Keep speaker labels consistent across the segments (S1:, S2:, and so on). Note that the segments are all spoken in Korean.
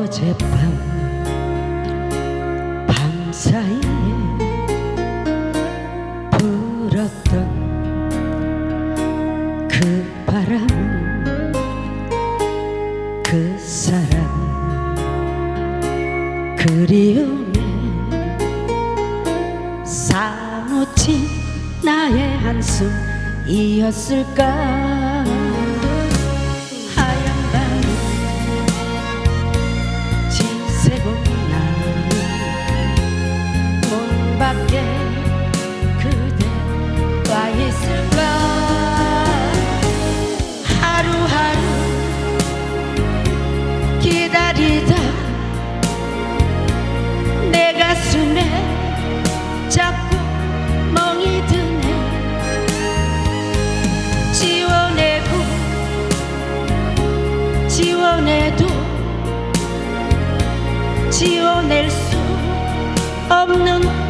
S1: 어젯밤 밤사이에 불었던 그 바람 그 사람 그리움에 사무친 나의 한숨이었을까 지워낼 수 없는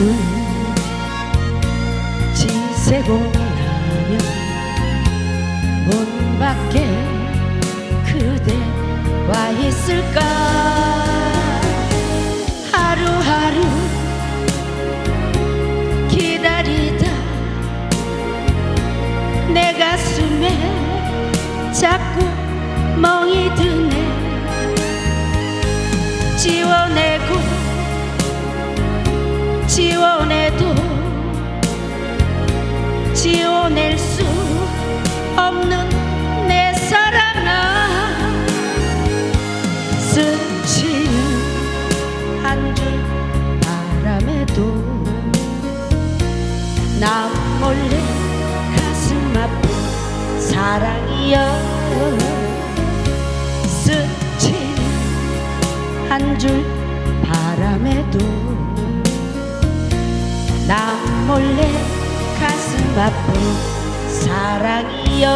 S1: 밤은 지새고 나면 문 밖에 그대 와 있을까? 하루하루 기다리다 내 가슴에 자꾸 멍이 드네 지워낼 수 없는 내 사랑아. 스치는 한 줄 바람에도 나 몰래 가슴 아픈 사랑이여. 스치는 한 줄 바람에도 나 몰래 가슴 아픈 사랑이여